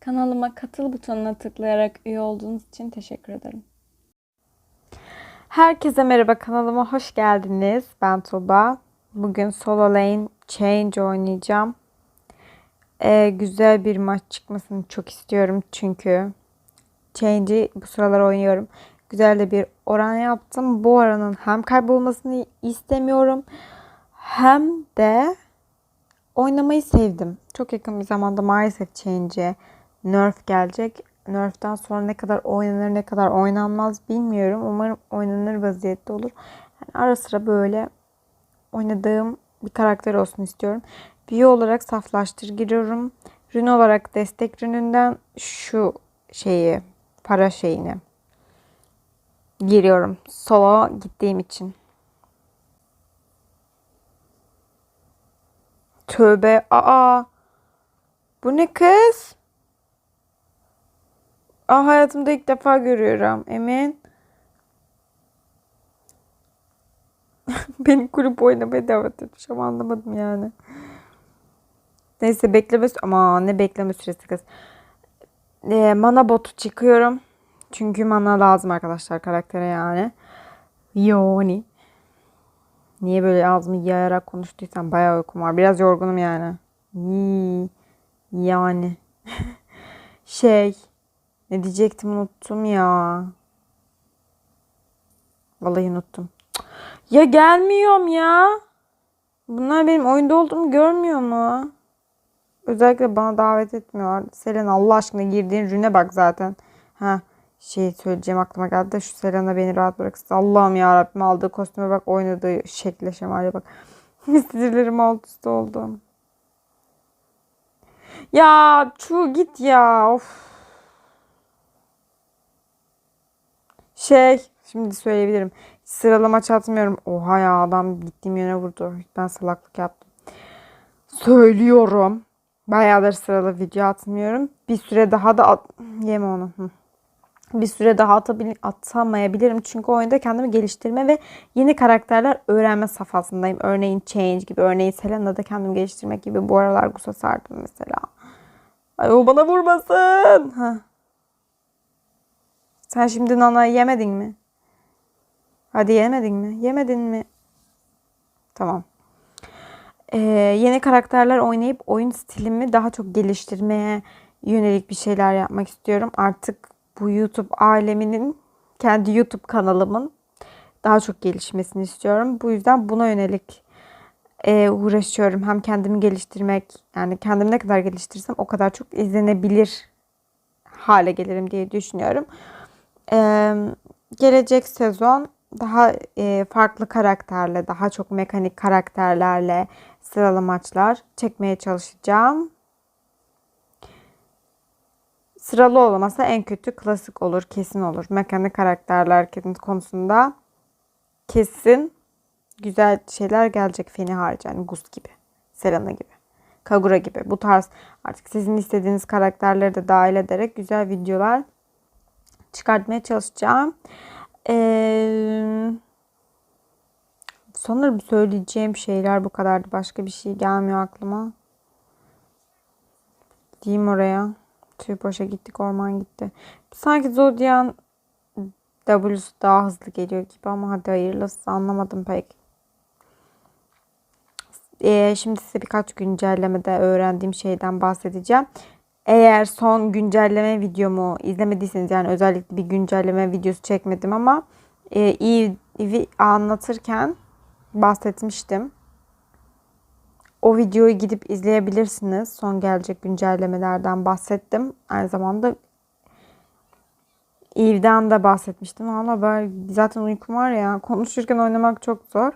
Kanalıma katıl butonuna tıklayarak üye olduğunuz için teşekkür ederim. Herkese merhaba kanalıma hoş geldiniz. Ben Tuba. Bugün Solo Lane Change oynayacağım. Ee, güzel bir maç çıkmasını çok istiyorum çünkü Change'i bu sıralar oynuyorum. Güzel de bir oran yaptım. Bu oranın hem kaybolmasını istemiyorum hem de oynamayı sevdim. Çok yakın bir zamanda maalesef Change'e Nerf gelecek. Nerf'ten sonra ne kadar oynanır ne kadar oynanmaz bilmiyorum. Umarım oynanır vaziyette olur. Yani ara sıra böyle oynadığım bir karakter olsun istiyorum. Büyü olarak saflaştır giriyorum. Rün olarak destek rününden şu şeyi para şeyini giriyorum. Solo gittiğim için. Tövbe. Aa. Bu ne kız? Aa, hayatımda ilk defa görüyorum. Emin. Beni kulüp oynamaya davet etmiş ama anlamadım yani. Neyse bekleme ama ne bekleme süresi kız. Ee, mana botu çıkıyorum. Çünkü mana lazım arkadaşlar karaktere yani. Yoni. Niye böyle ağzımı yayarak konuştuysam bayağı uykum var. Biraz yorgunum yani. Yani. şey. Ne diyecektim unuttum ya. Vallahi unuttum. Ya gelmiyorum ya. Bunlar benim oyunda olduğumu görmüyor mu? Özellikle bana davet etmiyorlar. Selen Allah aşkına girdiğin rüne bak zaten. Ha şey söyleyeceğim aklıma geldi de şu Selena beni rahat bıraksın. Allah'ım ya Rabbim aldığı kostüme bak oynadığı şekle şemale bak. Sinirlerim alt üst oldu. Ya şu git ya. Of. Şey şimdi söyleyebilirim. Sıralama çatmıyorum. Oha ya adam gittiğim yöne vurdu. Ben salaklık yaptım. Söylüyorum. Bayağıdır sıralı video atmıyorum. Bir süre daha da at... Yeme onu. Hı. Bir süre daha atamayabilirim. Çünkü oyunda kendimi geliştirme ve yeni karakterler öğrenme safhasındayım. Örneğin Change gibi, örneğin Selena'da kendimi geliştirmek gibi. Bu aralar Gusa sardım mesela. Ay o bana vurmasın. Ha. Sen şimdi Nana'yı yemedin mi? Hadi yemedin mi? Yemedin mi? Tamam. Ee, yeni karakterler oynayıp oyun stilimi daha çok geliştirmeye yönelik bir şeyler yapmak istiyorum. Artık bu YouTube aleminin kendi YouTube kanalımın daha çok gelişmesini istiyorum. Bu yüzden buna yönelik e, uğraşıyorum. Hem kendimi geliştirmek yani kendimi ne kadar geliştirsem o kadar çok izlenebilir hale gelirim diye düşünüyorum. Ee, gelecek sezon daha e, farklı karakterle, daha çok mekanik karakterlerle sıralı maçlar çekmeye çalışacağım. Sıralı olmasa en kötü klasik olur, kesin olur. Mekanik karakterler konusunda kesin güzel şeyler gelecek Feni harici. Yani Gus gibi, Selena gibi, Kagura gibi. Bu tarz artık sizin istediğiniz karakterleri de dahil ederek güzel videolar çıkartmaya çalışacağım. Ee, sanırım söyleyeceğim şeyler bu kadardı. Başka bir şey gelmiyor aklıma. Diyeyim oraya. Tüy boşa gittik orman gitti. Sanki Zodiac'ın W'su daha hızlı geliyor gibi ama hadi hayırlısı anlamadım pek. Ee, şimdi size birkaç güncellemede öğrendiğim şeyden bahsedeceğim. Eğer son güncelleme videomu izlemediyseniz yani özellikle bir güncelleme videosu çekmedim ama e, iyi anlatırken bahsetmiştim. O videoyu gidip izleyebilirsiniz. Son gelecek güncellemelerden bahsettim. Aynı zamanda Eve'den de bahsetmiştim. Valla ben zaten uykum var ya. Konuşurken oynamak çok zor.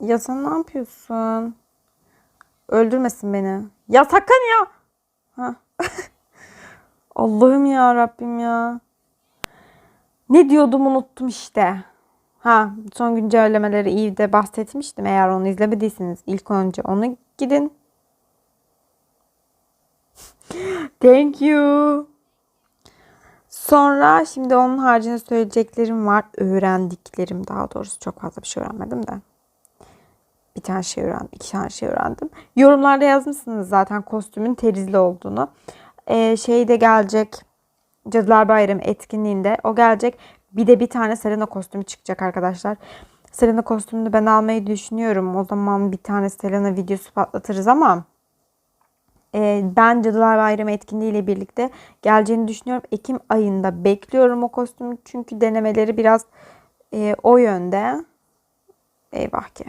Ya sen ne yapıyorsun? Öldürmesin beni. Ya sakın ya. Allah'ım ya Rabbim ya. Ne diyordum unuttum işte. Ha son güncellemeleri iyi de bahsetmiştim. Eğer onu izlemediyseniz ilk önce onu gidin. Thank you. Sonra şimdi onun haricinde söyleyeceklerim var. Öğrendiklerim daha doğrusu çok fazla bir şey öğrenmedim de. Bir tane şey öğrendim, iki tane şey öğrendim. Yorumlarda yazmışsınız zaten kostümün terizli olduğunu. Ee, şey de gelecek. Cadılar Bayramı etkinliğinde o gelecek. Bir de bir tane Selena kostümü çıkacak arkadaşlar. Selena kostümünü ben almayı düşünüyorum. O zaman bir tane Selena videosu patlatırız ama e, ben Cadılar Bayramı etkinliği ile birlikte geleceğini düşünüyorum. Ekim ayında bekliyorum o kostümü. Çünkü denemeleri biraz e, o yönde. Eyvah ki.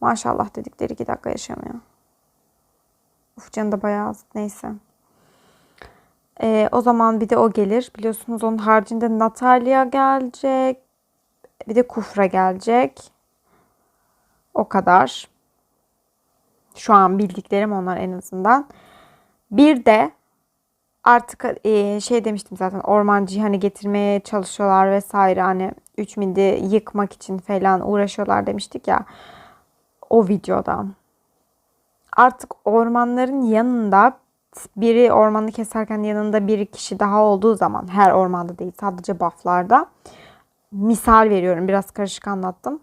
Maşallah dedikleri iki dakika yaşamıyor. Uf canı da bayağı az. Neyse. Ee, o zaman bir de o gelir. Biliyorsunuz onun haricinde Natalia gelecek. Bir de Kufra gelecek. O kadar. Şu an bildiklerim onlar en azından. Bir de artık e, şey demiştim zaten ormancıyı hani getirmeye çalışıyorlar vesaire hani 3 midi yıkmak için falan uğraşıyorlar demiştik ya o videoda. Artık ormanların yanında biri ormanı keserken yanında bir kişi daha olduğu zaman her ormanda değil sadece bufflarda misal veriyorum biraz karışık anlattım.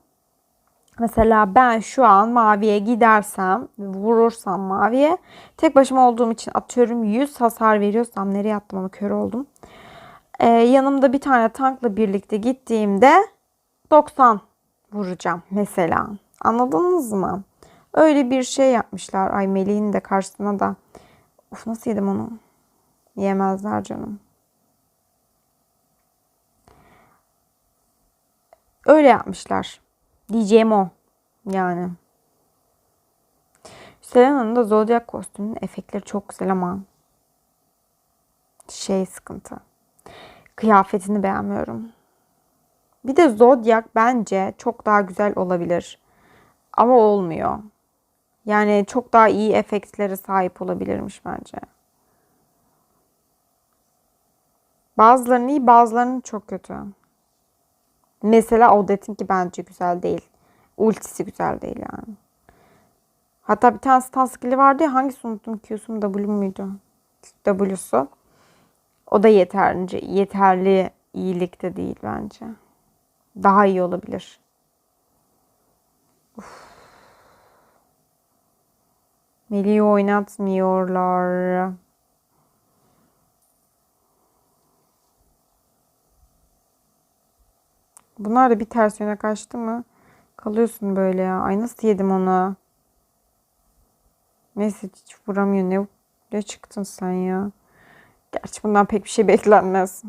Mesela ben şu an maviye gidersem vurursam maviye tek başıma olduğum için atıyorum 100 hasar veriyorsam nereye attım ama kör oldum. Ee, yanımda bir tane tankla birlikte gittiğimde 90 vuracağım mesela. Anladınız mı? Öyle bir şey yapmışlar. Ay Melih'in de karşısına da. Of nasıl yedim onu? Yemezler canım. Öyle yapmışlar. Diyeceğim o. Yani. Selena'nın da Zodiac kostümünün efektleri çok güzel ama şey sıkıntı. Kıyafetini beğenmiyorum. Bir de Zodiac bence çok daha güzel olabilir. Ama olmuyor. Yani çok daha iyi efektlere sahip olabilirmiş bence. Bazılarının iyi bazılarının çok kötü. Mesela Odette'inki bence güzel değil. Ultisi güzel değil yani. Hatta bir tane stun skill'i vardı ya hangisi unuttum Q'su mu W muydu? W'su. O da yeterince yeterli iyilikte değil bence. Daha iyi olabilir. Uf. Melih'i oynatmıyorlar. Bunlar da bir ters yöne kaçtı mı? Kalıyorsun böyle ya. Ay nasıl yedim onu? Neyse hiç vuramıyor. Ne, ne çıktın sen ya? Gerçi bundan pek bir şey beklenmez.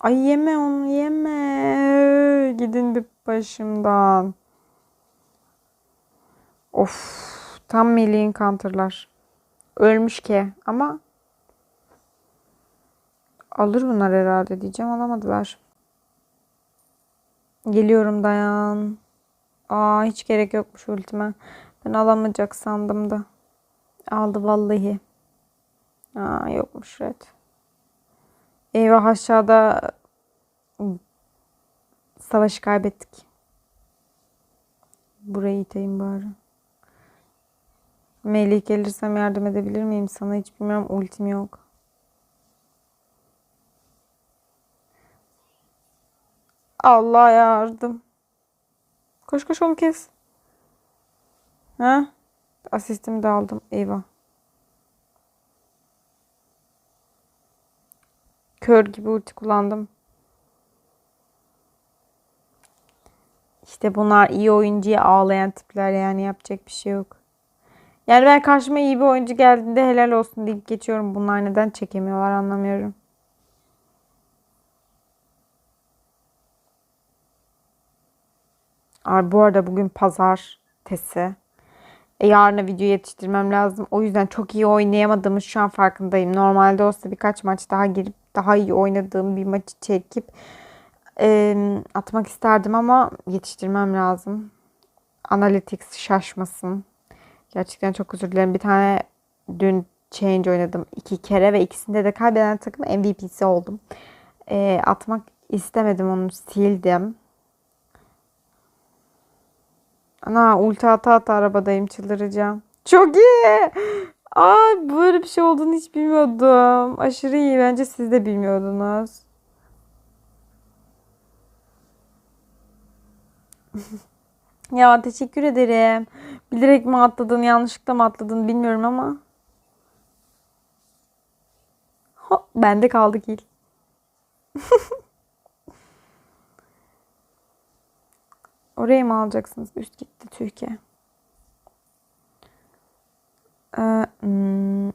Ay yeme onu yeme. Gidin bir başımdan. Of. Tam Melih'in counterlar. Ölmüş ki ama alır bunlar herhalde diyeceğim. Alamadılar. Geliyorum dayan. Aa hiç gerek yokmuş ultime. Ben alamayacak sandım da. Aldı vallahi. Aa yokmuş red. Eyvah aşağıda savaşı kaybettik. Burayı iteyim bari. Melih gelirsem yardım edebilir miyim sana? Hiç bilmiyorum. Ultim yok. Allah yardım. Koş koş onu kes. Ha? Asistimi de aldım. Eyvah. Kör gibi ulti kullandım. İşte bunlar iyi oyuncuya ağlayan tipler yani yapacak bir şey yok. Yani ben karşıma iyi bir oyuncu geldiğinde helal olsun deyip geçiyorum. Bunlar neden çekemiyorlar anlamıyorum. Abi bu arada bugün pazartesi. E, yarına video yetiştirmem lazım. O yüzden çok iyi oynayamadığımı şu an farkındayım. Normalde olsa birkaç maç daha girip daha iyi oynadığım bir maçı çekip e, atmak isterdim ama yetiştirmem lazım. Analytics şaşmasın. Gerçekten çok özür dilerim. Bir tane dün Change oynadım iki kere ve ikisinde de kaybeden takım MVP'si oldum. E, atmak istemedim onu sildim. Ana ulti ata ata arabadayım çıldıracağım. Çok iyi. Aa böyle bir şey olduğunu hiç bilmiyordum. Aşırı iyi. Bence siz de bilmiyordunuz. Ya teşekkür ederim. Bilerek mi atladın, yanlışlıkla mı atladın bilmiyorum ama. Ha, bende kaldı kil. Oraya mı alacaksınız? Üst gitti Türkiye. Ee, hmm,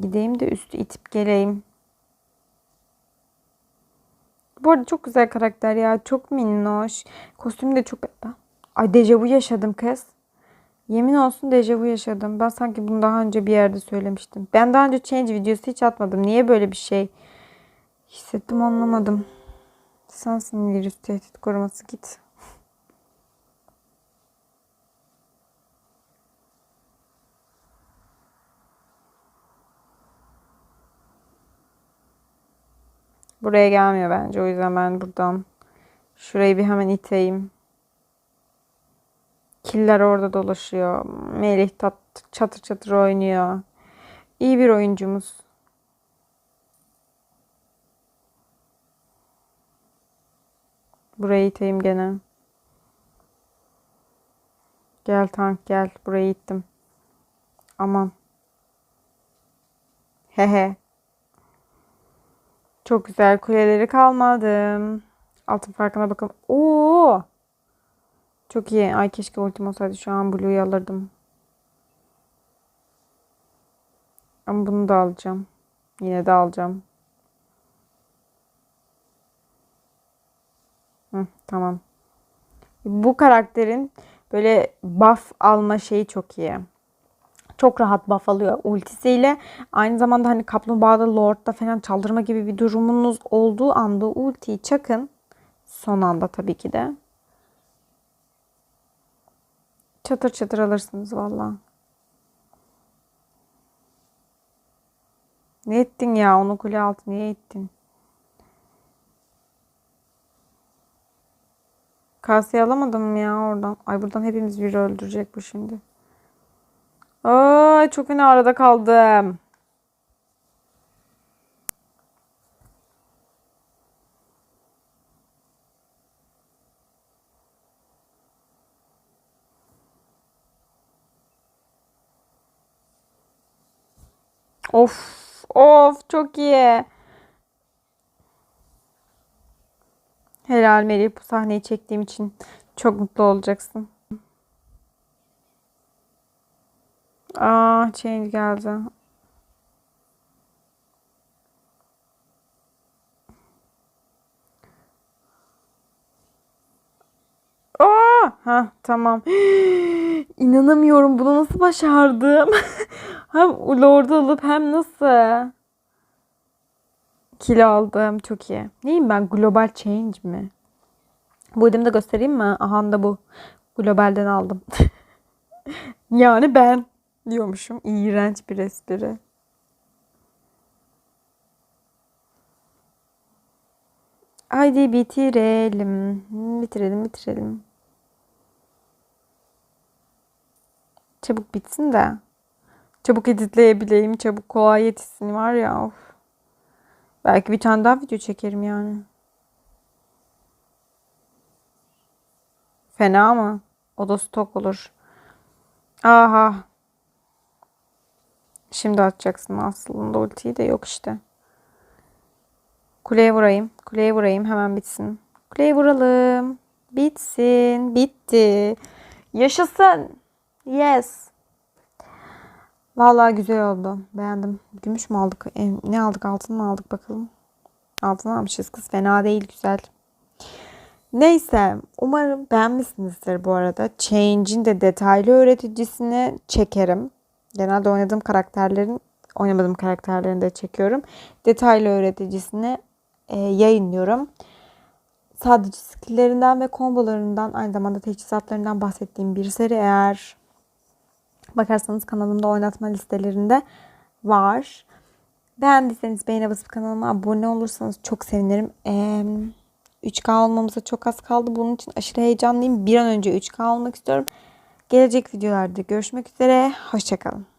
gideyim de üstü itip geleyim. Bu arada çok güzel karakter ya. Çok minnoş. Kostümü de çok... Ay dejavu yaşadım kız. Yemin olsun dejavu yaşadım. Ben sanki bunu daha önce bir yerde söylemiştim. Ben daha önce change videosu hiç atmadım. Niye böyle bir şey hissettim anlamadım. Sensin virüs tehdit koruması git. Buraya gelmiyor bence. O yüzden ben buradan şurayı bir hemen iteyim. Killer orada dolaşıyor. Melih tat, çatır çatır oynuyor. İyi bir oyuncumuz. Burayı iteyim gene. Gel tank gel. Burayı ittim. Aman. Hehe. Çok güzel kuleleri kalmadım. Altın farkına bakalım. Oo! Çok iyi. Ay keşke ultim olsaydı şu an Blue'yu alırdım. Ama bunu da alacağım. Yine de alacağım. Hı, tamam. Bu karakterin böyle buff alma şeyi çok iyi. Çok rahat buff alıyor ultisiyle. Aynı zamanda hani Kaplumbağa'da Lord'da falan çaldırma gibi bir durumunuz olduğu anda ultiyi çakın. Son anda tabii ki de. Çatır çatır alırsınız valla. Ne ettin ya? Onu kule altı niye ettin? Kaseyi alamadım ya oradan? Ay buradan hepimiz biri öldürecek bu şimdi. Ay çok yine arada kaldım. Of, of çok iyi. Helal Melih bu sahneyi çektiğim için çok mutlu olacaksın. Aa change geldi. Aa, ha tamam. İnanamıyorum bunu nasıl başardım? hem Lord'u alıp hem nasıl? Kilo aldım. Çok iyi. Neyim ben? Global change mi? Bu elimde göstereyim mi? Aha da bu. Globalden aldım. yani ben diyormuşum. İğrenç bir espri. Haydi bitirelim. Bitirelim, bitirelim. Çabuk bitsin de. Çabuk editleyebileyim. Çabuk kolay yetişsin var ya. Of. Belki bir tane daha video çekerim yani. Fena mı? O da stok olur. Aha. Şimdi atacaksın aslında ultiyi de yok işte. Kuleye vurayım. Kuleye vurayım hemen bitsin. Kuleye vuralım. Bitsin. Bitti. Yaşasın. Yes. Vallahi güzel oldu. Beğendim. Gümüş mü aldık? E, ne aldık? Altın mı aldık bakalım. Altın almışız kız. Fena değil. Güzel. Neyse. Umarım beğenmişsinizdir bu arada. Change'in de detaylı öğreticisini çekerim. Genelde oynadığım karakterlerin oynamadığım karakterlerini de çekiyorum. Detaylı öğreticisini e, yayınlıyorum. Sadece skillerinden ve kombolarından aynı zamanda teçhizatlarından bahsettiğim bir seri eğer bakarsanız kanalımda oynatma listelerinde var. Beğendiyseniz beğene basıp kanalıma abone olursanız çok sevinirim. Ee, 3K olmamıza çok az kaldı. Bunun için aşırı heyecanlıyım. Bir an önce 3K olmak istiyorum. Gelecek videolarda görüşmek üzere. Hoşçakalın.